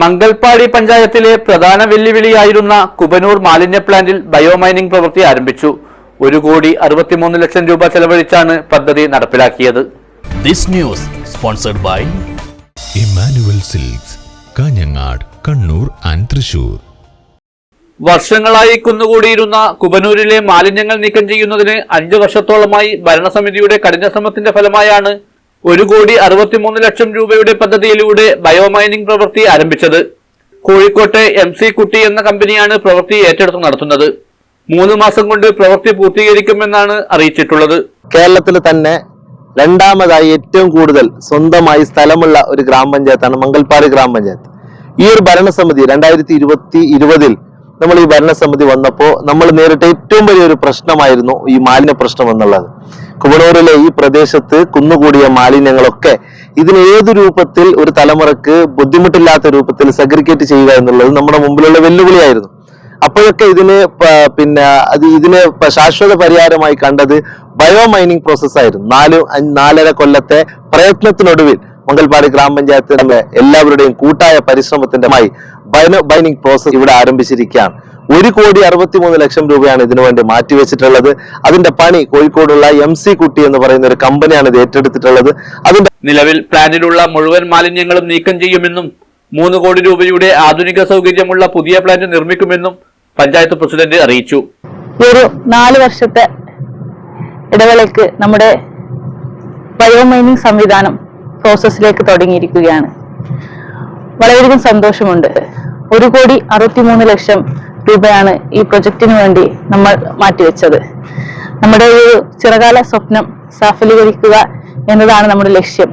മംഗൽപാടി പഞ്ചായത്തിലെ പ്രധാന വെല്ലുവിളിയായിരുന്ന കുബനൂർ മാലിന്യ പ്ലാന്റിൽ ബയോമൈനിംഗ് പ്രവൃത്തി ആരംഭിച്ചു. ഒരു കോടി അറുപത്തിമൂന്ന് ലക്ഷം രൂപ ചെലവഴിച്ചാണ് പദ്ധതി നടപ്പിലാക്കിയത്. This news sponsored by Emmanuel silks Kanhangad Kannur and Thrissur വർഷങ്ങളായി കുന്നുകൂടിയിരുന്ന കുബനൂരിലെ മാലിന്യങ്ങൾ നീക്കം ചെയ്യുന്നതിന് അഞ്ചു വർഷത്തോളമായി ഭരണസമിതിയുടെ കഠിന ശ്രമത്തിന്റെ ഫലമായാണ് ഒരു കോടി അറുപത്തിമൂന്ന് ലക്ഷം രൂപയുടെ പദ്ധതിയിലൂടെ ബയോമൈനിംഗ് പ്രവൃത്തി ആരംഭിച്ചത്. കോഴിക്കോട്ടെ എം സി കുട്ടി എന്ന കമ്പനിയാണ് പ്രവൃത്തി ഏറ്റെടുത്ത് നടത്തുന്നത്. മൂന്ന് മാസം കൊണ്ട് പ്രവൃത്തി പൂർത്തീകരിക്കുമെന്നാണ് അറിയിച്ചിട്ടുള്ളത്. കേരളത്തിൽ തന്നെ രണ്ടാമതായി ഏറ്റവും കൂടുതൽ സ്വന്തമായി സ്ഥലമുള്ള ഒരു ഗ്രാമപഞ്ചായത്താണ് മംഗൽപാറി ഗ്രാമപഞ്ചായത്ത്. ഈ ഒരു ഭരണസമിതി രണ്ടായിരത്തി ഇരുപത്തി ഇരുപതിൽ നമ്മൾ ഈ ഭരണസമിതി വന്നപ്പോൾ നമ്മൾ നേരിട്ട ഏറ്റവും വലിയൊരു പ്രശ്നമായിരുന്നു ഈ മാലിന്യ പ്രശ്നം എന്നുള്ളത്. കുവണൂരിലെ ഈ പ്രദേശത്ത് കുന്നുകൂടിയ മാലിന്യങ്ങളൊക്കെ ഇതിന് ഏത് രൂപത്തിൽ ഒരു തലമുറയ്ക്ക് ബുദ്ധിമുട്ടില്ലാത്ത രൂപത്തിൽ സെഗ്രിഗേറ്റ് ചെയ്യുക എന്നുള്ളത് നമ്മുടെ മുമ്പിലുള്ള വെല്ലുവിളിയായിരുന്നു. അപ്പോഴൊക്കെ ഇതിന് പിന്നെ അത് ഇതിന് ശാശ്വത പരിഹാരമായി കണ്ടത് ബയോ മൈനിങ് പ്രോസസ് ആയിരുന്നു. നാല് നാലര കൊല്ലത്തെ പ്രയത്നത്തിനൊടുവിൽ മംഗൽപാടി ഗ്രാമപഞ്ചായത്തിന്റെ എല്ലാവരുടെയും കൂട്ടായ പരിശ്രമത്തിന്റെ മായി ബയോ മൈനിങ് പ്രോസസ് ഇവിടെ ആരംഭിച്ചിരിക്കുകയാണ്. ഒരു കോടി അറുപത്തിമൂന്ന് ലക്ഷം രൂപയാണ് ഇതിനു വേണ്ടി മാറ്റിവെച്ചിട്ടുള്ളത്. അതിന്റെ പണി കോഴിക്കോടുള്ള എം സി കുട്ടി എന്ന് പറയുന്ന ഒരു കമ്പനിയാണ് ഇത് ഏറ്റെടുത്തിട്ടുള്ളത്. അതിന്റെ നിലവിൽ പ്ലാന്റിലുള്ള മുഴുവൻ മാലിന്യങ്ങളും നീക്കം ചെയ്യുമെന്നും മൂന്ന് കോടി രൂപയുടെ ആധുനിക സൗകര്യമുള്ള പുതിയ പ്ലാന്റ് നിർമ്മിക്കുമെന്നും പഞ്ചായത്ത് പ്രസിഡന്റ് അറിയിച്ചു. ഒരു നാല് വർഷത്തെ ഇടവേളയ്ക്ക് നമ്മുടെ ബയോമൈനിങ് സംവിധാനം പ്രോസസ്സിലേക്ക് തുടങ്ങിയിരിക്കുകയാണ്. വളരെയധികം സന്തോഷമുണ്ട്. ഒരു കോടി അറുപത്തിമൂന്ന് ലക്ഷം രൂപയാണ് ഈ പ്രൊജക്ടിന് വേണ്ടി നമ്മൾ മാറ്റിവെച്ചത്. നമ്മുടെ ഒരു ചിറകാല സ്വപ്നം സഫലീകരിക്കുക എന്നതാണ് നമ്മുടെ ലക്ഷ്യം.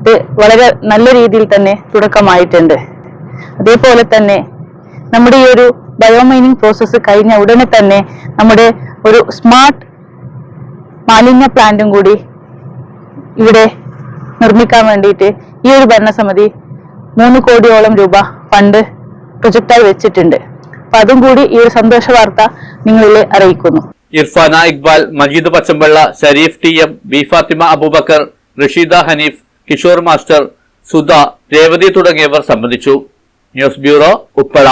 ഇത് വളരെ നല്ല രീതിയിൽ തന്നെ തുടക്കമായിട്ടുണ്ട്. അതേപോലെ തന്നെ നമ്മുടെ ഈ ഒരു ബയോമൈനിങ് പ്രോസസ്സ് കഴിഞ്ഞ ഉടനെ തന്നെ നമ്മുടെ ഒരു സ്മാർട്ട് മാലിന്യ പ്ലാന്റും കൂടി ഇവിടെ നിർമ്മിക്കാൻ വേണ്ടിയിട്ട് ഈ ഒരു ഭരണസമിതി മൂന്ന് കോടിയോളം രൂപ ഫണ്ട് പ്രൊജക്റ്റായി വെച്ചിട്ടുണ്ട്. അപ്പൊ അതും കൂടി ഈ ഒരു സന്തോഷ വാർത്ത നിങ്ങളിലെ അറിയിക്കുന്നു. Irfana Iqbal Majeed Pachampalla Shareef T M B Fathima Aboobacker Rasheeda Haneef Kishore master Sudha Revathi തുടങ്ങിയവർ സംബന്ധിച്ചു. News bureau Uppala.